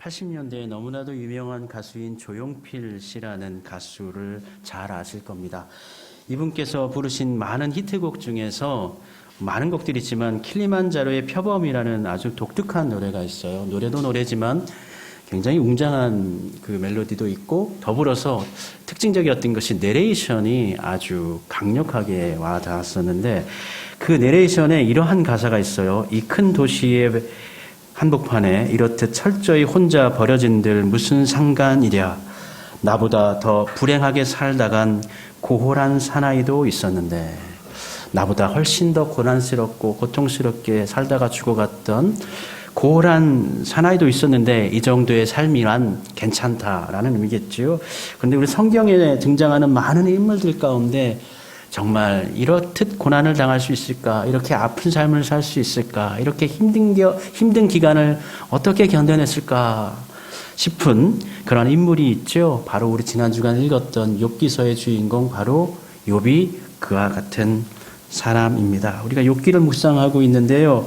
80년대에 너무나도 유명한 가수인 조용필 씨라는 가수를 잘 아실 겁니다. 이분께서 부르신 많은 히트곡 중에서 많은 곡들이 있지만 킬리만자로의 표범이라는 아주 독특한 노래가 있어요. 노래도 노래지만 굉장히 웅장한 그 멜로디도 있고 더불어서 특징적이었던 것이 내레이션이 아주 강력하게 와 닿았었는데 그 내레이션에 이러한 가사가 있어요. 이 큰 도시의 한복판에 이렇듯 철저히 혼자 버려진들 무슨 상관이랴. 나보다 더 불행하게 살다간 고홀한 사나이도 있었는데 나보다 훨씬 더 고난스럽고 고통스럽게 살다가 죽어갔던 고홀한 사나이도 있었는데 이 정도의 삶이란 괜찮다라는 의미겠지요. 그런데 우리 성경에 등장하는 많은 인물들 가운데 정말 이렇듯 고난을 당할 수 있을까? 이렇게 아픈 삶을 살 수 있을까? 이렇게 힘든 겨, 힘든 기간을 어떻게 견뎌냈을까? 싶은 그런 인물이 있죠. 바로 우리 지난 주간 읽었던 욥기서의 주인공 바로 욥이 그와 같은 사람입니다. 우리가 욥기를 묵상하고 있는데요.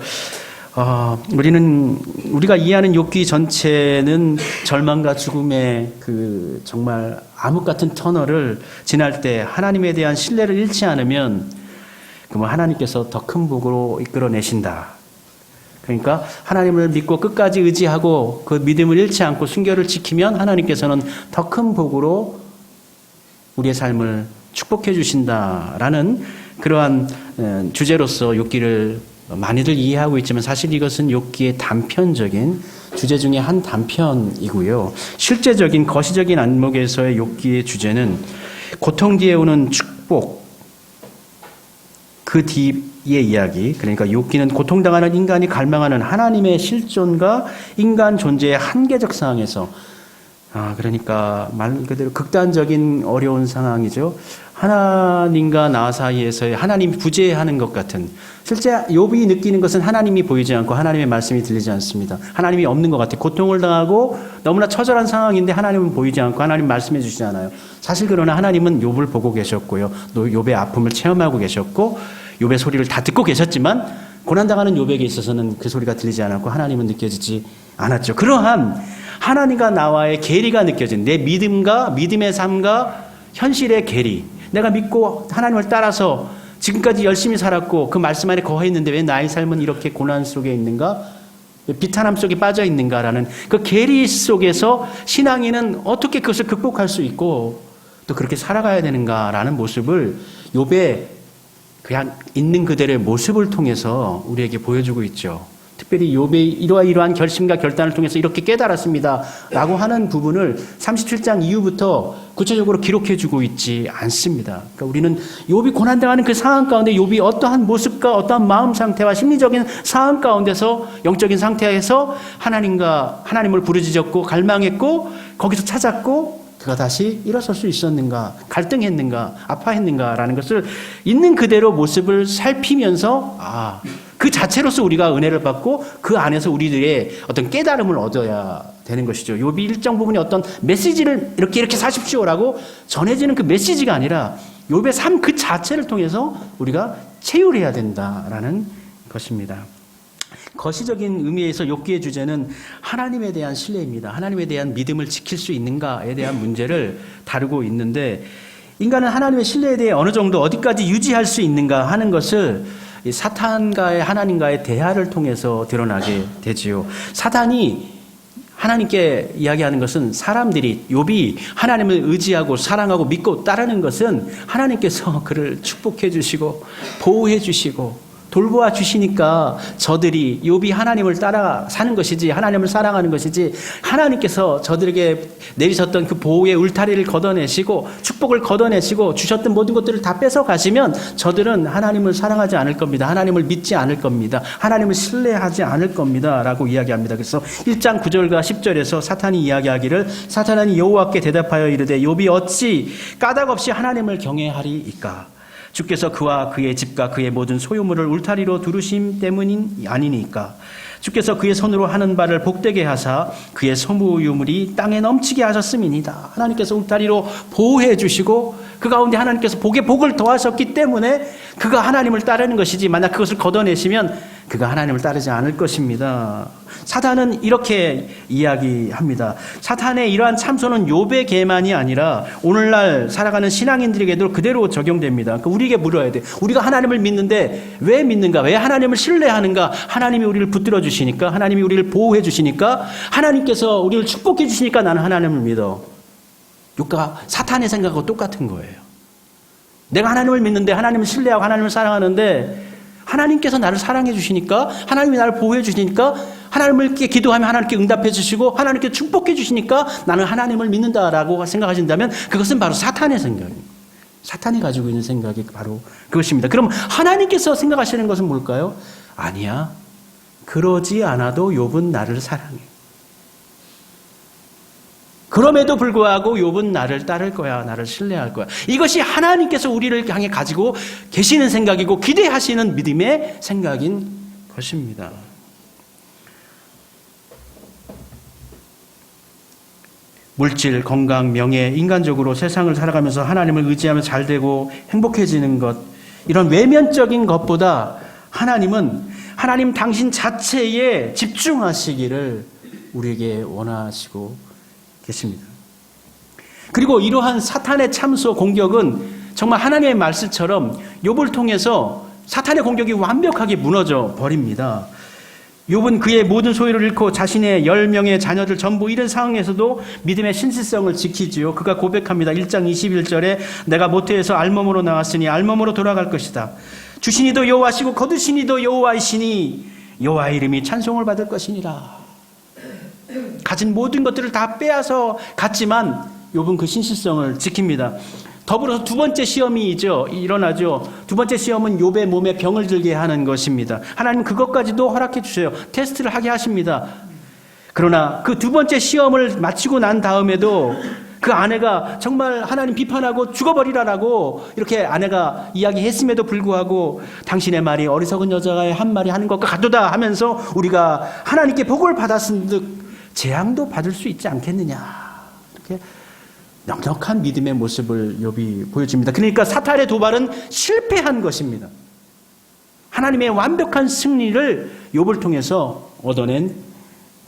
어, 우리는 우리가 이해하는 욥기 전체는 절망과 죽음의 그 정말 암흑 같은 터널을 지날 때 하나님에 대한 신뢰를 잃지 않으면 그러면 하나님께서 더 큰 복으로 이끌어내신다. 그러니까 하나님을 믿고 끝까지 의지하고 그 믿음을 잃지 않고 순결을 지키면 하나님께서는 더 큰 복으로 우리의 삶을 축복해 주신다라는 그러한 어, 주제로서 욥기를 많이들 이해하고 있지만 사실 이것은 욥기의 단편적인 주제 중에 한 단편이고요. 실제적인 거시적인 안목에서의 욥기의 주제는 고통 뒤에 오는 축복 그 뒤의 이야기 그러니까 욥기는 고통당하는 인간이 갈망하는 하나님의 실존과 인간 존재의 한계적 상황에서 아 그러니까 말 그대로 극단적인 어려운 상황이죠. 하나님과 나 사이에서의 하나님 부재하는 것 같은 실제 욥이 느끼는 것은 하나님이 보이지 않고 하나님의 말씀이 들리지 않습니다. 하나님이 없는 것 같아요. 고통을 당하고 너무나 처절한 상황인데 하나님은 보이지 않고 하나님 말씀해 주시지 않아요. 사실 그러나 하나님은 욥을 보고 계셨고요. 또 욥의 아픔을 체험하고 계셨고 욥의 소리를 다 듣고 계셨지만 고난 당하는 욥에게 있어서는 그 소리가 들리지 않았고 하나님은 느껴지지 않았죠. 그러한 하나님과 나와의 괴리가 느껴진 내 믿음과 믿음의 삶과 현실의 괴리. 내가 믿고 하나님을 따라서 지금까지 열심히 살았고 그 말씀 안에 거했는데 왜 나의 삶은 이렇게 고난 속에 있는가? 왜 비탄함 속에 빠져 있는가라는 그 괴리 속에서 신앙인은 어떻게 그것을 극복할 수 있고 또 그렇게 살아가야 되는가라는 모습을 욥의 그냥 있는 그대로의 모습을 통해서 우리에게 보여주고 있죠. 특별히 욥의 이러한 이러한 결심과 결단을 통해서 이렇게 깨달았습니다라고 하는 부분을 37장 이후부터 구체적으로 기록해 주고 있지 않습니다. 그러니까 우리는 욥이 고난 당하는 그 상황 가운데 욥이 어떠한 모습과 어떠한 마음 상태와 심리적인 상황 가운데서 영적인 상태에서 하나님과 하나님을 부르짖었고 갈망했고 거기서 찾았고 그가 다시 일어설 수 있었는가, 갈등했는가, 아파했는가라는 것을 있는 그대로 모습을 살피면서 아, 그 자체로서 우리가 은혜를 받고 그 안에서 우리들의 어떤 깨달음을 얻어야 되는 것이죠. 욥이 일정 부분이 어떤 메시지를 이렇게 이렇게 사십시오라고 전해지는 그 메시지가 아니라 욥의 삶그 자체를 통해서 우리가 체휼해야 된다라는 것입니다. 거시적인 의미에서 욥기의 주제는 하나님에 대한 신뢰입니다. 하나님에 대한 믿음을 지킬 수 있는가에 대한 문제를 다루고 있는데 인간은 하나님의 신뢰에 대해 어느 정도 어디까지 유지할 수 있는가 하는 것을 이 사탄과의 하나님과의 대화를 통해서 드러나게 되지요. 사탄이 하나님께 이야기하는 것은 사람들이 욥이 하나님을 의지하고 사랑하고 믿고 따르는 것은 하나님께서 그를 축복해 주시고 보호해 주시고 돌보아 주시니까 저들이 욥이 하나님을 따라 사는 것이지 하나님을 사랑하는 것이지 하나님께서 저들에게 내리셨던 그 보호의 울타리를 걷어내시고 축복을 걷어내시고 주셨던 모든 것들을 다 뺏어 가시면 저들은 하나님을 사랑하지 않을 겁니다. 하나님을 믿지 않을 겁니다. 하나님을 신뢰하지 않을 겁니다라고 이야기합니다. 그래서 1장 9절과 10절에서 사탄이 이야기하기를 사탄은 여호와께 대답하여 이르되 욥이 어찌 까닭 없이 하나님을 경외하리이까 주께서 그와 그의 집과 그의 모든 소유물을 울타리로 두르심 때문이 아니니까 주께서 그의 손으로 하는 바를 복되게 하사 그의 소유물이 땅에 넘치게 하셨음이니다. 하나님께서 울타리로 보호해 주시고 그 가운데 하나님께서 복에 복을 더하셨기 때문에 그가 하나님을 따르는 것이지 만약 그것을 걷어내시면 그가 하나님을 따르지 않을 것입니다. 사탄은 이렇게 이야기합니다. 사탄의 이러한 참소는 욥의 개만이 아니라 오늘날 살아가는 신앙인들에게도 그대로 적용됩니다. 그러니까 우리에게 물어야 돼. 우리가 하나님을 믿는데 왜 믿는가? 왜 하나님을 신뢰하는가? 하나님이 우리를 붙들어 주시니까, 하나님이 우리를 보호해 주시니까, 하나님께서 우리를 축복해 주시니까 나는 하나님을 믿어. 그러니까 사탄의 생각과 똑같은 거예요. 내가 하나님을 믿는데 하나님을 신뢰하고 하나님을 사랑하는데 하나님께서 나를 사랑해 주시니까 하나님이 나를 보호해 주시니까 하나님께 기도하면 하나님께 응답해 주시고 하나님께 축복해 주시니까 나는 하나님을 믿는다라고 생각하신다면 그것은 바로 사탄의 생각입니다. 사탄이 가지고 있는 생각이 바로 그것입니다. 그럼 하나님께서 생각하시는 것은 뭘까요? 아니야. 그러지 않아도 욥은 나를 사랑해. 그럼에도 불구하고 욥은 나를 따를 거야. 나를 신뢰할 거야. 이것이 하나님께서 우리를 향해 가지고 계시는 생각이고 기대하시는 믿음의 생각인 것입니다. 물질, 건강, 명예, 인간적으로 세상을 살아가면서 하나님을 의지하며 잘 되고 행복해지는 것, 이런 외면적인 것보다 하나님은 하나님 당신 자체에 집중하시기를 우리에게 원하시고 계십니다. 그리고 이러한 사탄의 참소 공격은 정말 하나님의 말씀처럼 욥을 통해서 사탄의 공격이 완벽하게 무너져 버립니다. 욥은 그의 모든 소유를 잃고 자신의 열 명의 자녀들 전부 잃은 상황에서도 믿음의 신실성을 지키지요. 그가 고백합니다. 1장 21절에 내가 모태에서 알몸으로 나왔으니 알몸으로 돌아갈 것이다. 주신이도 여호와시고 거두신이도 여호와이시니 여호와 이름이 찬송을 받을 것이니라. 가진 모든 것들을 다 빼앗아 갔지만 욥은 그 신실성을 지킵니다. 더불어서 두 번째 시험이죠. 일어나죠. 두 번째 시험은 욥의 몸에 병을 들게 하는 것입니다. 하나님 그것까지도 허락해 주세요. 테스트를 하게 하십니다. 그러나 그 두 번째 시험을 마치고 난 다음에도 그 아내가 정말 하나님 비판하고 죽어버리라라고 이렇게 아내가 이야기했음에도 불구하고 당신의 말이 어리석은 여자가 한 말이 하는 것과 같도다 하면서 우리가 하나님께 복을 받았은 듯 재앙도 받을 수 있지 않겠느냐. 이렇게 넉넉한 믿음의 모습을 욥이 보여줍니다. 그러니까 사탄의 도발은 실패한 것입니다. 하나님의 완벽한 승리를 욥을 통해서 얻어낸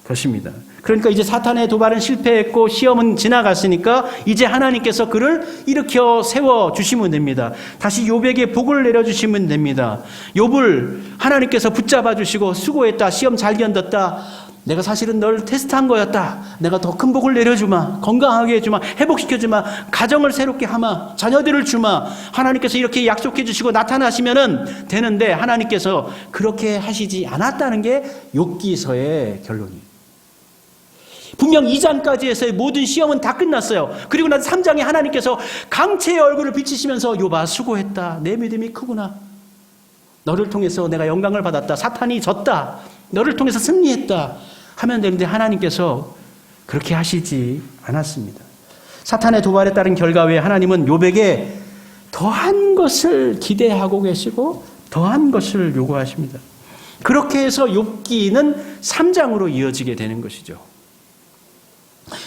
것입니다. 그러니까 이제 사탄의 도발은 실패했고 시험은 지나갔으니까 이제 하나님께서 그를 일으켜 세워 주시면 됩니다. 다시 욥에게 복을 내려 주시면 됩니다. 욥을 하나님께서 붙잡아 주시고 수고했다. 시험 잘 견뎠다. 내가 사실은 널 테스트한 거였다. 내가 더 큰 복을 내려주마. 건강하게 해주마. 회복시켜주마. 가정을 새롭게 하마. 자녀들을 주마. 하나님께서 이렇게 약속해 주시고 나타나시면은 되는데 하나님께서 그렇게 하시지 않았다는 게 욥기서의 결론이에요. 분명 2장까지 해서의 모든 시험은 다 끝났어요. 그리고 나서 3장에 하나님께서 강체의 얼굴을 비치시면서 요바 수고했다. 내 믿음이 크구나. 너를 통해서 내가 영광을 받았다. 사탄이 졌다. 너를 통해서 승리했다. 하면 되는데 하나님께서 그렇게 하시지 않았습니다. 사탄의 도발에 따른 결과 외에 하나님은 욥에게 더한 것을 기대하고 계시고 더한 것을 요구하십니다. 그렇게 해서 욥기는 3장으로 이어지게 되는 것이죠.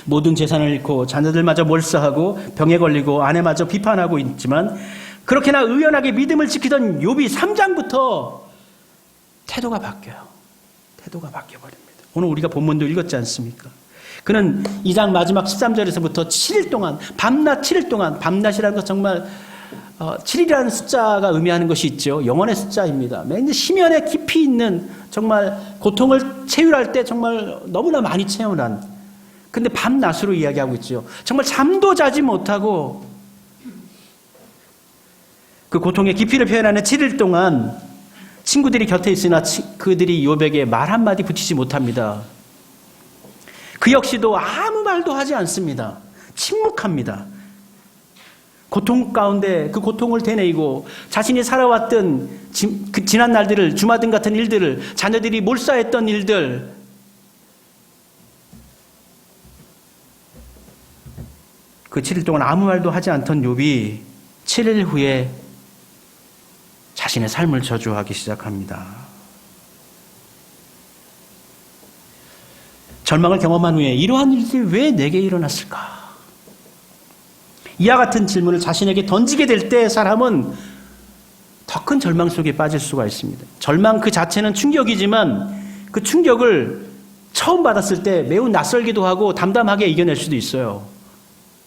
모든 재산을 잃고 자녀들마저 몰사하고 병에 걸리고 아내마저 비판하고 있지만 그렇게나 의연하게 믿음을 지키던 욥이 3장부터 태도가 바뀌어요. 태도가 바뀌어 버립니다. 오늘 우리가 본문도 읽었지 않습니까? 그는 2장 마지막 13절에서부터 7일 동안 밤낮 7일 동안 밤낮이라는 것 정말 어, 7이라는 숫자가 의미하는 것이 있죠. 영원의 숫자입니다. 맨 심연에 깊이 있는 정말 고통을 체휼할 때 정말 너무나 많이 체험한 근데 밤낮으로 이야기하고 있죠. 정말 잠도 자지 못하고 그 고통의 깊이를 표현하는 7일 동안 친구들이 곁에 있으나 그들이 요백에 말 한마디 붙이지 못합니다. 그 역시도 아무 말도 하지 않습니다. 침묵합니다. 고통 가운데 그 고통을 되뇌이고 자신이 살아왔던 그 지난 날들을 주마등 같은 일들을 자녀들이 몰사했던 일들 그 7일 동안 아무 말도 하지 않던 욥이 7일 후에 자신의 삶을 저주하기 시작합니다. 절망을 경험한 후에 이러한 일들이 왜 내게 일어났을까? 이와 같은 질문을 자신에게 던지게 될 때 사람은 더더큰 절망 속에 빠질 수가 있습니다. 절망 그 자체는 충격이지만 그 충격을 처음 받았을 때 매우 낯설기도 하고 담담하게 이겨낼 수도 있어요.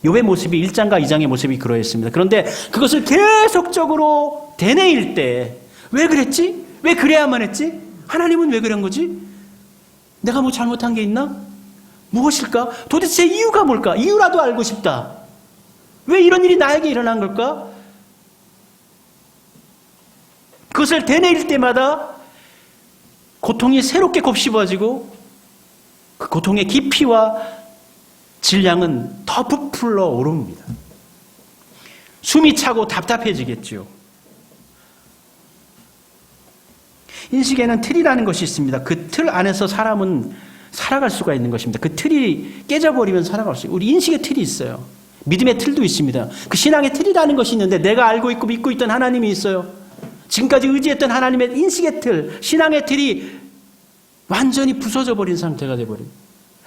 욥의 모습이 1장과 2장의 모습이 그러했습니다. 그런데 그것을 계속적으로 되뇌일 때 왜 그랬지? 왜 그래야만 했지? 하나님은 왜 그런 거지? 내가 뭐 잘못한 게 있나? 무엇일까? 도대체 이유가 뭘까? 이유라도 알고 싶다. 왜 이런 일이 나에게 일어난 걸까? 그것을 되뇌일 때마다 고통이 새롭게 곱씹어지고 그 고통의 깊이와 질량은 더 부풀러 오릅니다. 숨이 차고 답답해지겠죠. 인식에는 틀이라는 것이 있습니다. 그 틀 안에서 사람은 살아갈 수가 있는 것입니다. 그 틀이 깨져버리면 살아갈 수 있어요. 우리 인식의 틀이 있어요. 믿음의 틀도 있습니다. 그 신앙의 틀이라는 것이 있는데 내가 알고 있고 믿고 있던 하나님이 있어요. 지금까지 의지했던 하나님의 인식의 틀, 신앙의 틀이 완전히 부서져 버린 상태가 돼버린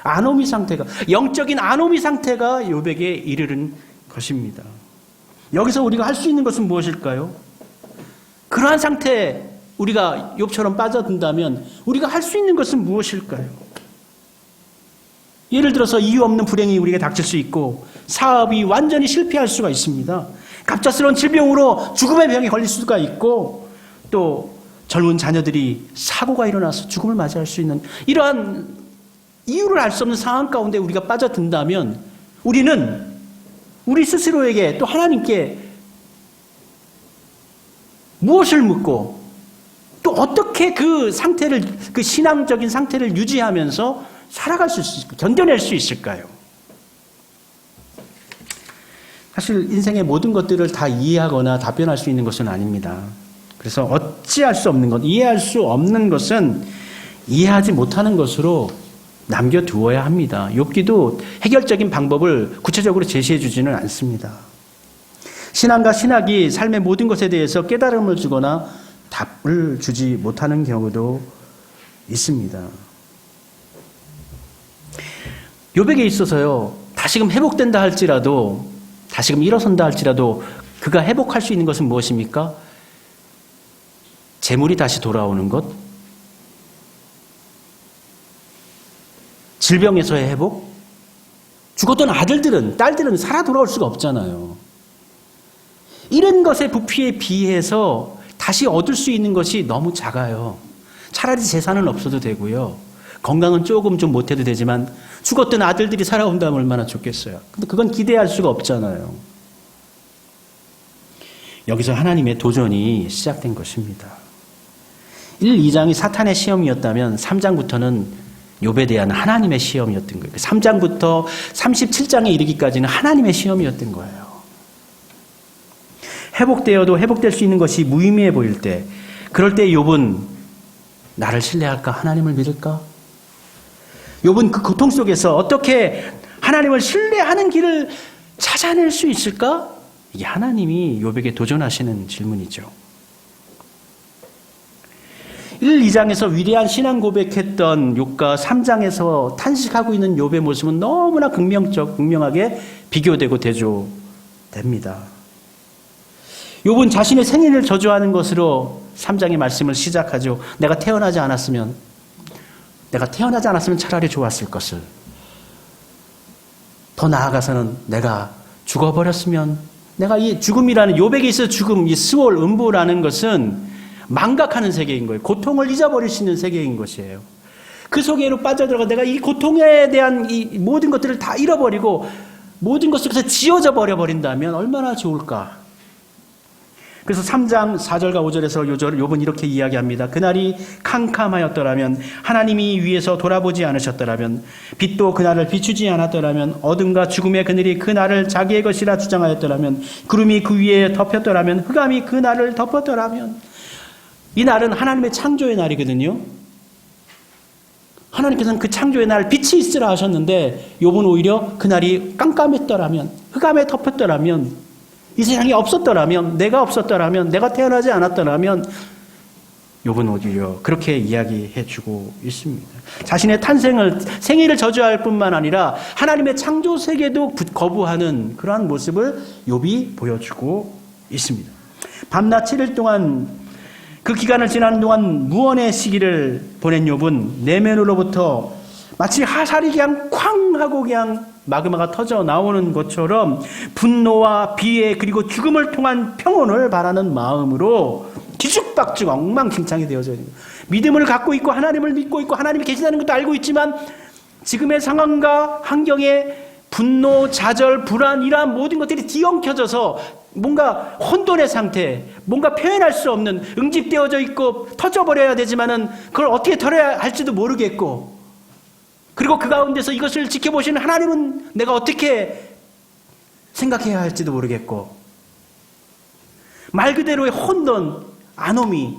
아노미 상태가 영적인 아노미 상태가 요백에 이르는 것입니다. 여기서 우리가 할 수 있는 것은 무엇일까요? 그러한 상태 우리가 욥처럼 빠져든다면 우리가 할 수 있는 것은 무엇일까요? 예를 들어서 이유 없는 불행이 우리에게 닥칠 수 있고 사업이 완전히 실패할 수가 있습니다. 갑작스러운 질병으로 죽음의 병에 걸릴 수가 있고 또 젊은 자녀들이 사고가 일어나서 죽음을 맞이할 수 있는 이러한 이유를 알 수 없는 상황 가운데 우리가 빠져든다면 우리는 우리 스스로에게 또 하나님께 무엇을 묻고 또 어떻게 그 상태를 그 신앙적인 상태를 유지하면서 살아갈 수 있을까? 견뎌낼 수 있을까요? 사실 인생의 모든 것들을 다 이해하거나 답변할 수 있는 것은 아닙니다. 그래서 어찌할 수 없는 것, 이해할 수 없는 것은 이해하지 못하는 것으로 남겨두어야 합니다. 욥기도 해결적인 방법을 구체적으로 제시해 주지는 않습니다. 신앙과 신학이 삶의 모든 것에 대해서 깨달음을 주거나 답을 주지 못하는 경우도 있습니다. 욥에게 있어서요. 다시금 회복된다 할지라도 다시금 일어선다 할지라도 그가 회복할 수 있는 것은 무엇입니까? 재물이 다시 돌아오는 것, 질병에서의 회복, 죽었던 아들들은, 딸들은 살아 돌아올 수가 없잖아요. 이런 것의 부피에 비해서 다시 얻을 수 있는 것이 너무 작아요. 차라리 재산은 없어도 되고요. 건강은 조금 좀 못해도 되지만 죽었던 아들들이 살아온다면 얼마나 좋겠어요. 근데 그건 기대할 수가 없잖아요. 여기서 하나님의 도전이 시작된 것입니다. 1, 2장이 사탄의 시험이었다면 3장부터는 욥에 대한 하나님의 시험이었던 거예요. 3장부터 37장에 이르기까지는 하나님의 시험이었던 거예요. 회복되어도 회복될 수 있는 것이 무의미해 보일 때, 그럴 때 욥은 나를 신뢰할까? 하나님을 믿을까? 욥은 그 고통 속에서 어떻게 하나님을 신뢰하는 길을 찾아낼 수 있을까? 이게 하나님이 욥에게 도전하시는 질문이죠. 1, 2장에서 위대한 신앙 고백했던 욥과 3장에서 탄식하고 있는 욥의 모습은 너무나 극명적, 극명하게 비교되고 대조됩니다. 욥은 자신의 생일을 저주하는 것으로 3장의 말씀을 시작하죠. 내가 태어나지 않았으면 내가 태어나지 않았으면 차라리 좋았을 것을. 더 나아가서는 내가 죽어버렸으면 내가 이 죽음이라는 욥에게 있어 죽음, 이 스월 음부라는 것은 망각하는 세계인 거예요. 고통을 잊어버릴 수 있는 세계인 것이에요. 그 속에로 빠져들어가 내가 이 고통에 대한 이 모든 것들을 다 잃어버리고 모든 것에서 지워져 버려 버린다면 얼마나 좋을까? 그래서 3장 4절과 5절에서 요절 욥은 이렇게 이야기합니다. 그날이 캄캄하였더라면 하나님이 위에서 돌아보지 않으셨더라면 빛도 그날을 비추지 않았더라면 어둠과 죽음의 그늘이 그날을 자기의 것이라 주장하였더라면 구름이 그 위에 덮였더라면 흑암이 그날을 덮었더라면 이 날은 하나님의 창조의 날이거든요. 하나님께서는 그 창조의 날 빛이 있으라 하셨는데 욥은 오히려 그날이 깜깜했더라면 흑암에 덮였더라면 이 세상이 없었더라면, 내가 없었더라면, 내가 태어나지 않았더라면, 욥은 오히려 그렇게 이야기해 주고 있습니다. 자신의 탄생을, 생일을 저주할 뿐만 아니라 하나님의 창조 세계도 거부하는 그러한 모습을 욥이 보여주고 있습니다. 밤낮 7일 동안 그 기간을 지나는 동안 무언의 시기를 보낸 욥은 내면으로부터 마치 하살이 그냥 쾅 하고 그냥 마그마가 터져 나오는 것처럼 분노와 비애 그리고 죽음을 통한 평온을 바라는 마음으로 뒤죽박죽 엉망진창이 되어져 있는 거예요. 믿음을 갖고 있고 하나님을 믿고 있고 하나님이 계시다는 것도 알고 있지만 지금의 상황과 환경에 분노, 좌절, 불안 이러한 모든 것들이 뒤엉켜져서 뭔가 혼돈의 상태, 뭔가 표현할 수 없는 응집되어져 있고 터져버려야 되지만은 그걸 어떻게 털어야 할지도 모르겠고 그리고 그 가운데서 이것을 지켜보시는 하나님은 내가 어떻게 생각해야 할지도 모르겠고 말 그대로의 혼돈, 아노미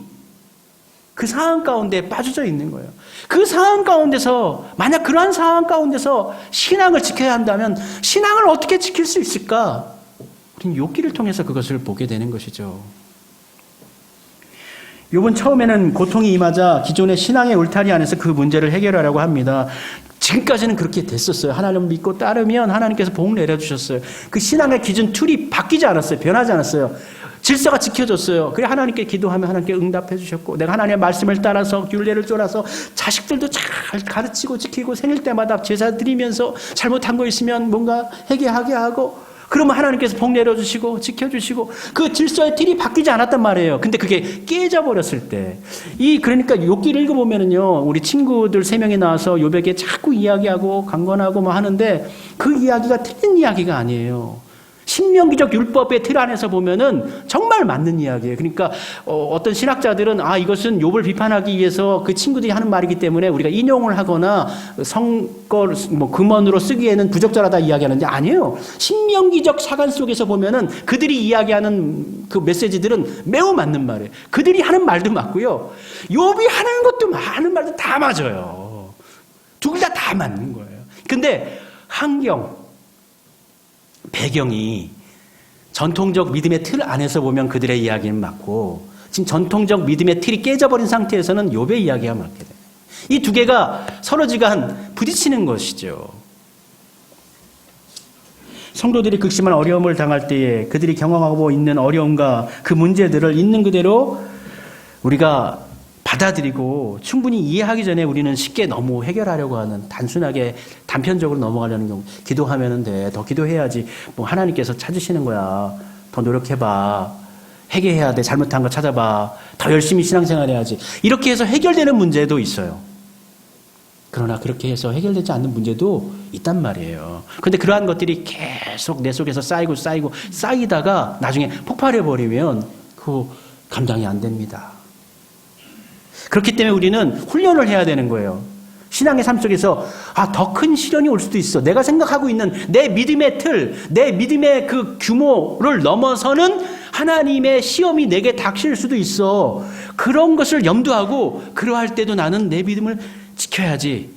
그 상황 가운데 빠져져 있는 거예요. 그 상황 가운데서 만약 그러한 상황 가운데서 신앙을 지켜야 한다면 신앙을 어떻게 지킬 수 있을까? 우리는 욥기를 통해서 그것을 보게 되는 것이죠. 욥은 처음에는 고통이 임하자 기존의 신앙의 울타리 안에서 그 문제를 해결하려고 합니다. 지금까지는 그렇게 됐었어요. 하나님 믿고 따르면 하나님께서 복 내려주셨어요. 그 신앙의 기준 툴이 바뀌지 않았어요. 변하지 않았어요. 질서가 지켜졌어요. 그래 하나님께 기도하면 하나님께 응답해 주셨고 내가 하나님의 말씀을 따라서 율례를 쫄아서 자식들도 잘 가르치고 지키고 생일 때마다 제사 드리면서 잘못한 거 있으면 뭔가 회개하게 하고 그러면 하나님께서 복 내려주시고 지켜주시고 그 질서의 틀이 바뀌지 않았단 말이에요. 근데 그게 깨져버렸을 때 이 그러니까 욕기를 읽어보면은요 우리 친구들 세 명이 나와서 요백에 자꾸 이야기하고 강건하고 뭐 하는데 그 이야기가 틀린 이야기가 아니에요. 신명기적 율법의 틀 안에서 보면은 정말 맞는 이야기예요. 그러니까 어, 떤 신학자들은 아 이것은 욥을 비판하기 위해서 그 친구들이 하는 말이기 때문에 우리가 인용을 하거나 성걸 뭐 금원으로 쓰기에는 부적절하다 이야기하는데 아니에요. 신명기적 사관 속에서 보면은 그들이 이야기하는 그 메시지들은 매우 맞는 말이에요. 그들이 하는 말도 맞고요. 욥이 하는 것도 많은 말도 다 맞아요. 둘다다 맞는 거예요. 근데 환경 배경이 전통적 믿음의 틀 안에서 보면 그들의 이야기는 맞고 지금 전통적 믿음의 틀이 깨져버린 상태에서는 욥의 이야기가 맞게 돼요. 이 두 개가 서로지간 부딪히는 것이죠. 성도들이 극심한 어려움을 당할 때에 그들이 경험하고 있는 어려움과 그 문제들을 있는 그대로 우리가 받아들이고 충분히 이해하기 전에 우리는 쉽게 너무 해결하려고 하는 단순하게 단편적으로 넘어가려는 경우 기도하면 돼. 더 기도해야지. 뭐 하나님께서 찾으시는 거야. 더 노력해봐. 회개해야 돼. 잘못한 거 찾아봐. 더 열심히 신앙생활 해야지. 이렇게 해서 해결되는 문제도 있어요. 그러나 그렇게 해서 해결되지 않는 문제도 있단 말이에요. 근데 그러한 것들이 계속 내 속에서 쌓이고 쌓이고 쌓이다가 나중에 폭발해버리면 그 감당이 안 됩니다. 그렇기 때문에 우리는 훈련을 해야 되는 거예요. 신앙의 삶 속에서 아, 더 큰 시련이 올 수도 있어. 내가 생각하고 있는 내 믿음의 틀, 내 믿음의 그 규모를 넘어서는 하나님의 시험이 내게 닥칠 수도 있어. 그런 것을 염두하고 그러할 때도 나는 내 믿음을 지켜야지.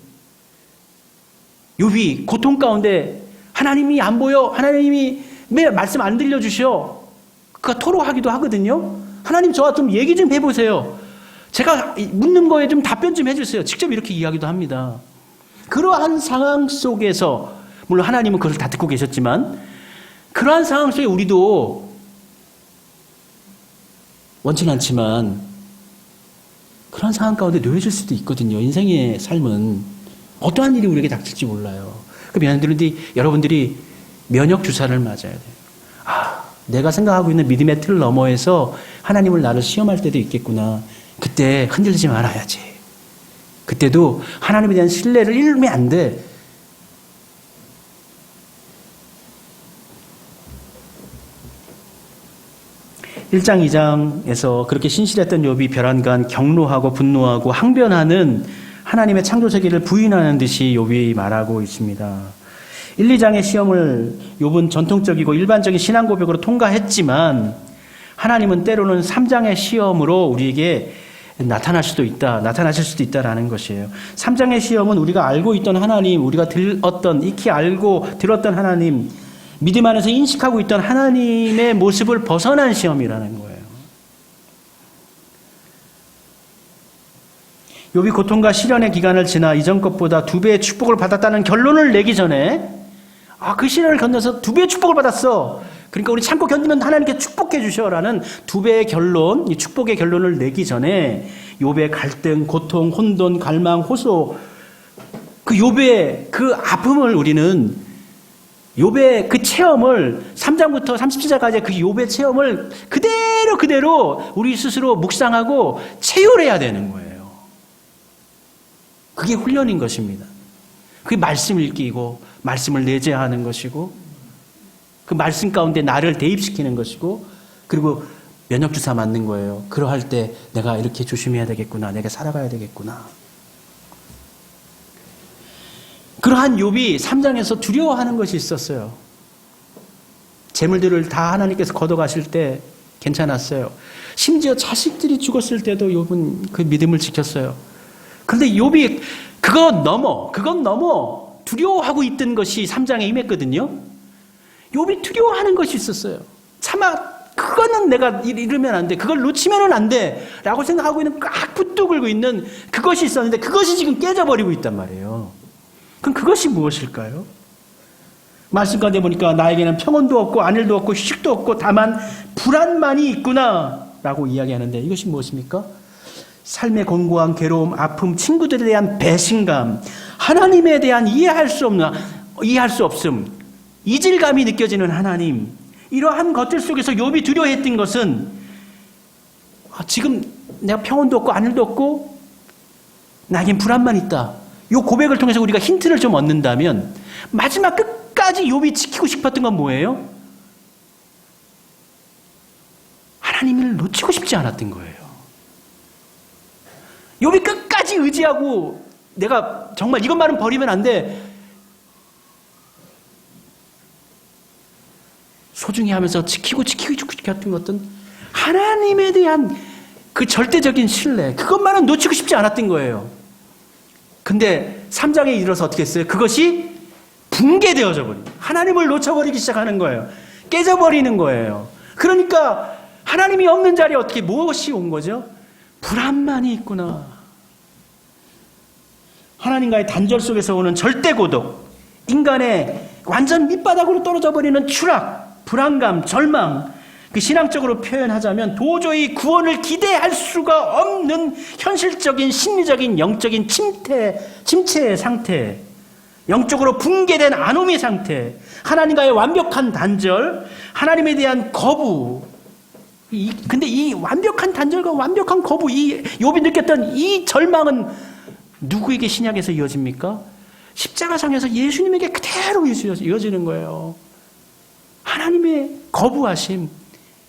요비 고통 가운데 하나님이 안 보여. 하나님이 매 말씀 안 들려 주셔. 그가 토로하기도 하거든요. 하나님 저와 좀 얘기 좀 해보세요. 제가 묻는 거에 좀 답변 좀 해주세요. 직접 이렇게 이야기도 합니다. 그러한 상황 속에서, 물론 하나님은 그걸 다 듣고 계셨지만, 그러한 상황 속에 우리도 원치 않지만, 그런 상황 가운데 놓여질 수도 있거든요. 인생의 삶은. 어떠한 일이 우리에게 닥칠지 몰라요. 그 면들이 여러분들이 면역 주사를 맞아야 돼요. 아, 내가 생각하고 있는 믿음의 틀 너머에서 하나님을 나를 시험할 때도 있겠구나. 그때 흔들리지 말아야지. 그때도 하나님에 대한 신뢰를 잃으면 안 돼. 일장이장에서 그렇게 신실했던 욥이 벼랑간 경로하고 분노하고 항변하는 하나님의 창조 세계를 부인하는 듯이 욥이 말하고 있습니다. 1, 2장의 시험을 욥은 전통적이고 일반적인 신앙 고백으로 통과했지만 하나님은 때로는 3장의 시험으로 우리에게 나타날 수도 있다, 나타나실 수도 있다라는 것이에요. 3장의 시험은 우리가 알고 있던 하나님, 우리가 들었던, 익히 알고 들었던 하나님, 믿음 안에서 인식하고 있던 하나님의 모습을 벗어난 시험이라는 거예요. 욥이 고통과 시련의 기간을 지나 이전 것보다 두 배의 축복을 받았다는 결론을 내기 전에 아, 그 시련을 건너서 두 배의 축복을 받았어. 그러니까 우리 참고 견디면 하나님께 축복해 주셔라는 두 배의 결론, 이 축복의 결론을 내기 전에 욥의 갈등, 고통, 혼돈, 갈망, 호소 그 욥의 그 아픔을 우리는 욥의 그 체험을 3장부터 37장까지 그 욥의 체험을 그대로 그대로 우리 스스로 묵상하고 체휼해야 되는 거예요. 그게 훈련인 것입니다. 그게 말씀 읽기고 말씀을 내재하는 것이고 그 말씀 가운데 나를 대입시키는 것이고 그리고 면역 주사 맞는 거예요. 그러할 때 내가 이렇게 조심해야 되겠구나. 내가 살아가야 되겠구나. 그러한 욥이 3장에서 두려워하는 것이 있었어요. 재물들을 다 하나님께서 걷어가실 때 괜찮았어요. 심지어 자식들이 죽었을 때도 욥은 그 믿음을 지켰어요. 그런데 욥이 그거 넘어, 그건 넘어 두려워하고 있던 것이 3장에 임했거든요. 욥이 두려워하는 것이 있었어요. 차마 그거는 내가 이르면 안 돼. 그걸 놓치면은 안 돼. 라고 생각하고 있는 꽉 붙들고 있는 그것이 있었는데 그것이 지금 깨져버리고 있단 말이에요. 그럼 그것이 무엇일까요? 말씀 가운데 보니까 나에게는 평온도 없고 안일도 없고 휴식도 없고 다만 불안만이 있구나 라고 이야기하는데 이것이 무엇입니까? 삶의 공고한 괴로움, 아픔, 친구들에 대한 배신감, 하나님에 대한 이해할 수 없는, 이해할 수 없음, 이질감이 느껴지는 하나님, 이러한 것들 속에서 욥이 두려워했던 것은 아, 지금 내가 평온도 없고 안일도 없고 나에겐 불안만 있다. 이 고백을 통해서 우리가 힌트를 좀 얻는다면 마지막 끝까지 욥이 지키고 싶었던 건 뭐예요? 하나님을 놓치고 싶지 않았던 거예요. 욥이 끝까지 의지하고 내가 정말 이것만은 버리면 안 돼. 소중히 하면서 지키고 지키고 지켰던 것은 하나님에 대한 그 절대적인 신뢰, 그것만은 놓치고 싶지 않았던 거예요. 근데 3장에 이르러서 어떻게 했어요? 그것이 붕괴되어져 버린 하나님을 놓쳐버리기 시작하는 거예요. 깨져버리는 거예요. 그러니까 하나님이 없는 자리에 어떻게 무엇이 온 거죠? 불안만이 있구나. 하나님과의 단절 속에서 오는 절대 고독, 인간의 완전 밑바닥으로 떨어져 버리는 추락, 불안감, 절망, 그 신앙적으로 표현하자면 도저히 구원을 기대할 수가 없는 현실적인 심리적인 영적인 침체, 침체의 상태, 영적으로 붕괴된 아노미 상태, 하나님과의 완벽한 단절, 하나님에 대한 거부. 이, 근데 이 완벽한 단절과 완벽한 거부, 이 욥이 느꼈던 이 절망은 누구에게 신약에서 이어집니까? 십자가상에서 예수님에게 그대로 이어지는 거예요. 하나님의 거부하심,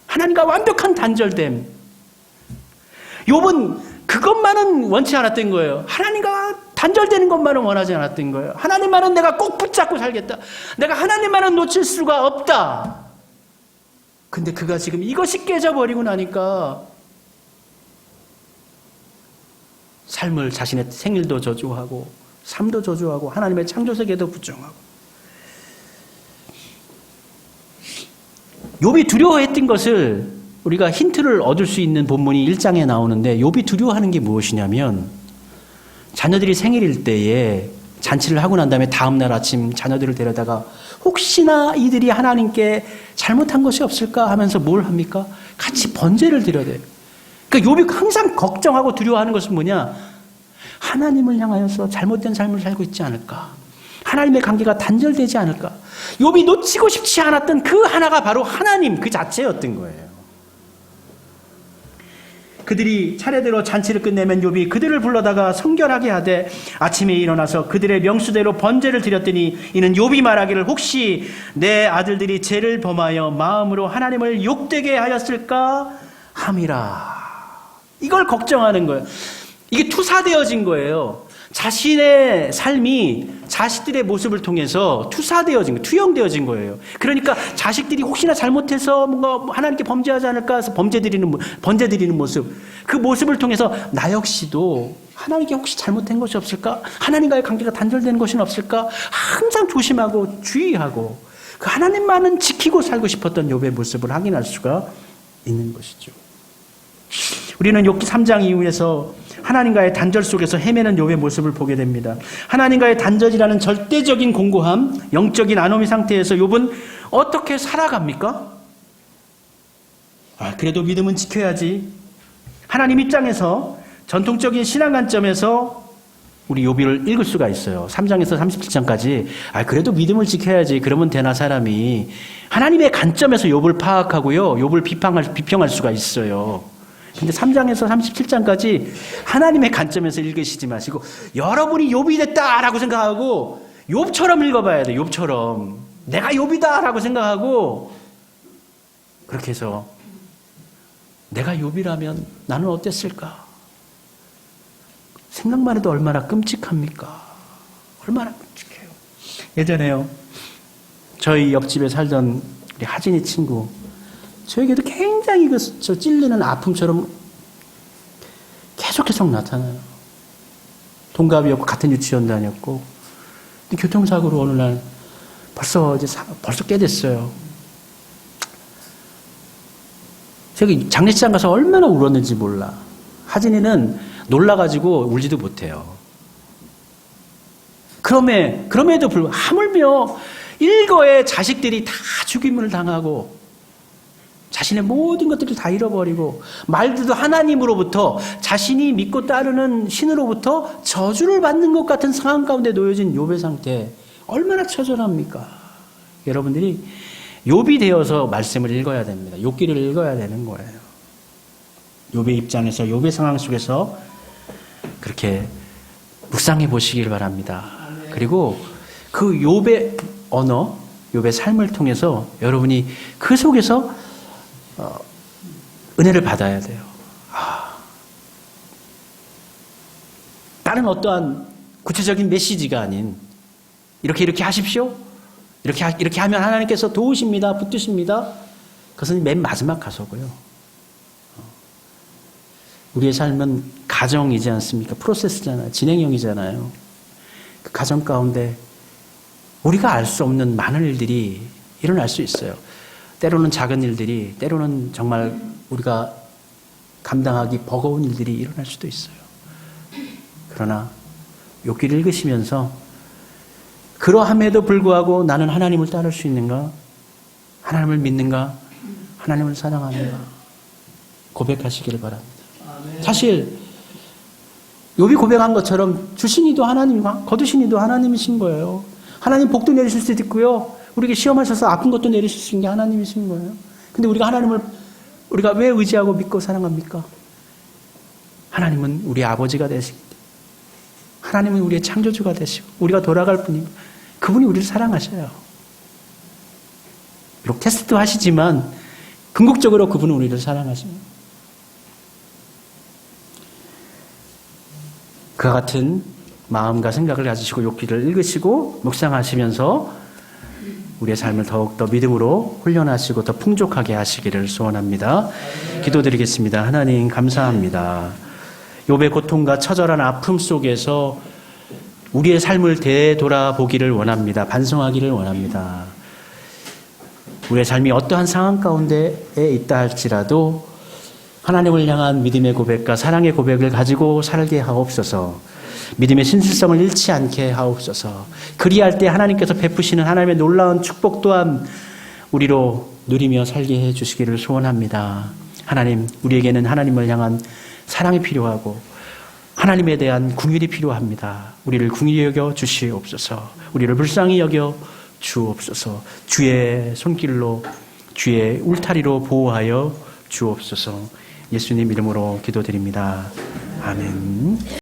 하나님과 완벽한 단절됨. 욥은 그것만은 원치 않았던 거예요. 하나님과 단절되는 것만은 원하지 않았던 거예요. 하나님만은 내가 꼭 붙잡고 살겠다. 내가 하나님만은 놓칠 수가 없다. 근데 그가 지금 이것이 깨져버리고 나니까 삶을 자신의 생일도 저주하고 삶도 저주하고 하나님의 창조 세계도 부정하고. 욥이 두려워했던 것을 우리가 힌트를 얻을 수 있는 본문이 1장에 나오는데 욥이 두려워하는 게 무엇이냐면 자녀들이 생일일 때에 잔치를 하고 난 다음에 다음 날 아침 자녀들을 데려다가 혹시나 이들이 하나님께 잘못한 것이 없을까 하면서 뭘 합니까? 같이 번제를 드려야 돼요. 그러니까 욥이 항상 걱정하고 두려워하는 것은 뭐냐? 하나님을 향하여서 잘못된 삶을 살고 있지 않을까? 하나님의 관계가 단절되지 않을까? 욥이 놓치고 싶지 않았던 그 하나가 바로 하나님 그 자체였던 거예요. 그들이 차례대로 잔치를 끝내면 욥이 그들을 불러다가 성결하게 하되 아침에 일어나서 그들의 명수대로 번제를 드렸더니 이는 욥이 말하기를 혹시 내 아들들이 죄를 범하여 마음으로 하나님을 욕되게 하였을까 함이라. 이걸 걱정하는 거예요. 이게 투사되어진 거예요. 자신의 삶이 자식들의 모습을 통해서 투사되어진 거, 투영되어진 거예요. 그러니까 자식들이 혹시나 잘못해서 뭔가 하나님께 범죄하지 않을까 해서 범죄 드리는 번제 드리는 모습, 그 모습을 통해서 나 역시도 하나님께 혹시 잘못된 것이 없을까? 하나님과의 관계가 단절되는 것이 없을까? 항상 조심하고 주의하고 그 하나님만은 지키고 살고 싶었던 욥의 모습을 확인할 수가 있는 것이죠. 우리는 욥기 3장 이후에서 하나님과의 단절 속에서 헤매는 욥의 모습을 보게 됩니다. 하나님과의 단절이라는 절대적인 공고함, 영적인 아노미 상태에서 욥은 어떻게 살아갑니까? 아, 그래도 믿음은 지켜야지. 하나님 입장에서 전통적인 신앙 관점에서 우리 요비를 읽을 수가 있어요. 3장에서 37장까지. 아, 그래도 믿음을 지켜야지. 그러면 되나 사람이. 하나님의 관점에서 욥을 파악하고요. 욥을 비판할, 비평할 수가 있어요. 근데 3장에서 37장까지 하나님의 관점에서 읽으시지 마시고 여러분이 욥이 됐다라고 생각하고 욥처럼 읽어봐야 돼. 욥처럼. 내가 욥이다라고 생각하고 그렇게 해서 내가 욥이라면 나는 어땠을까? 생각만 해도 얼마나 끔찍합니까? 얼마나 끔찍해요. 예전에요. 저희 옆집에 살던 우리 하진이 친구. 저에게도 굉장히 그, 저 찔리는 아픔처럼 계속 계속 나타나요. 동갑이었고, 같은 유치원 다녔고. 근데 교통사고로 어느 날 벌써 이제 사- 벌써 꽤 됐어요. 제가 장례식장 가서 얼마나 울었는지 몰라. 하진이는 놀라가지고 울지도 못해요. 그럼에, 그럼에도 불구하고, 하물며 일거에 자식들이 다 죽임을 당하고, 자신의 모든 것들을 다 잃어버리고, 말들도 하나님으로부터 자신이 믿고 따르는 신으로부터 저주를 받는 것 같은 상황 가운데 놓여진 욥의 상태, 얼마나 처절합니까? 여러분들이 욥이 되어서 말씀을 읽어야 됩니다. 욥기를 읽어야 되는 거예요. 욥의 입장에서 욥의 상황 속에서 그렇게 묵상해 보시길 바랍니다. 그리고 그 욥의 언어, 욥의 삶을 통해서 여러분이 그 속에서 어, 은혜를 받아야 돼요. 아, 다른 어떠한 구체적인 메시지가 아닌 이렇게 이렇게 하십시오. 이렇게 하- 이렇게 하면 하나님께서 도우십니다, 붙드십니다. 그것은 맨 마지막 가서고요. 어. 우리의 삶은 가정이지 않습니까? 프로세스잖아요. 진행형이잖아요. 그 가정 가운데 우리가 알 수 없는 많은 일들이 일어날 수 있어요. 때로는 작은 일들이, 때로는 정말 우리가 감당하기 버거운 일들이 일어날 수도 있어요. 그러나 욕기를 읽으시면서 그러함에도 불구하고 나는 하나님을 따를 수 있는가? 하나님을 믿는가? 하나님을 사랑하는가? 고백하시기를 바랍니다. 사실 욥이 고백한 것처럼 주신 이도 하나님과 거두신 이도 하나님이신 거예요. 하나님 복도 내리실 수도 있고요. 우리에게 시험하셔서 아픈 것도 내리실 게 하나님이신 거예요. 근데 우리가 하나님을 우리가 왜 의지하고 믿고 사랑합니까? 하나님은 우리 아버지가 되시기 하나님은 우리의 창조주가 되시고 우리가 돌아갈 분이고 그분이 우리를 사랑하셔요. 비록 테스트도 하시지만 궁극적으로 그분은 우리를 사랑하십니다. 그와 같은 마음과 생각을 가지시고 욕기를 읽으시고 묵상하시면서 우리의 삶을 더욱더 믿음으로 훈련하시고 더 풍족하게 하시기를 소원합니다. 기도드리겠습니다. 하나님 감사합니다. 욥의 고통과 처절한 아픔 속에서 우리의 삶을 되돌아보기를 원합니다. 반성하기를 원합니다. 우리의 삶이 어떠한 상황 가운데에 있다 할지라도 하나님을 향한 믿음의 고백과 사랑의 고백을 가지고 살게 하옵소서. 믿음의 신실성을 잃지 않게 하옵소서. 그리할 때 하나님께서 베푸시는 하나님의 놀라운 축복 또한 우리로 누리며 살게 해 주시기를 소원합니다. 하나님, 우리에게는 하나님을 향한 사랑이 필요하고 하나님에 대한 궁율이 필요합니다. 우리를 궁일히 여겨 주시옵소서. 우리를 불쌍히 여겨 주옵소서. 주의 손길로 주의 울타리로 보호하여 주옵소서. 예수님 이름으로 기도드립니다. 아멘.